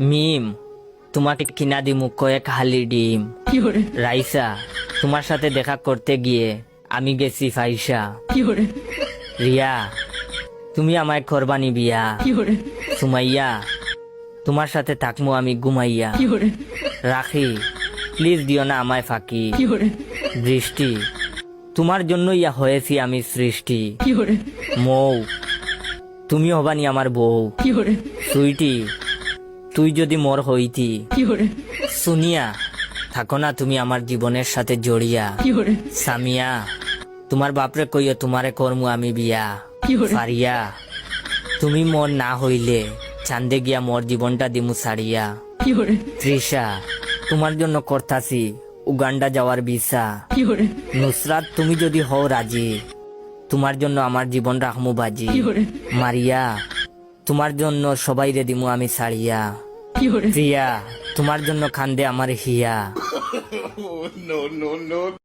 মিম তোমাকে কিনা দিমু কয়েক হালি ডিম। রাইসা তোমার সাথে দেখা করতে গিয়ে আমি গেছি ফাইসা। রিয়া তুমি আমায় করবানি বিয়া সুমাইয়া তোমার সাথে থাকমু আমি ঘুমাইয়া। রাখি প্লিজ দিও না আমায় ফাঁকি। বৃষ্টি তোমার জন্য ইয়া হয়েছি আমি সৃষ্টি। মৌ তুমি হবানি আমার বউ। সুইটি তুই যদি মোর হইতি। সুনিয়া থাকো না তুমি আমার জীবনের সাথে জড়িয়া। সামিয়া তোমার বাপরে কইও তোমারে করমু আমি বিয়া। ফারিয়া তুমি মোর না হইলে চান্দে গিয়া মোর জীবনটা দিমু সারিয়া তৃষা তোমার জন্য করতাছি উগান্ডা যাওয়ার ভিসা। নুসরাত তুমি যদি হও রাজি তোমার জন্য আমার জীবন রাখমু বাজি। মারিয়া তোমার জন্য সবাই রে দিমু আমি সারিয়া প্রিয়া তোমার জন্য খান্দে আমার হিয়া।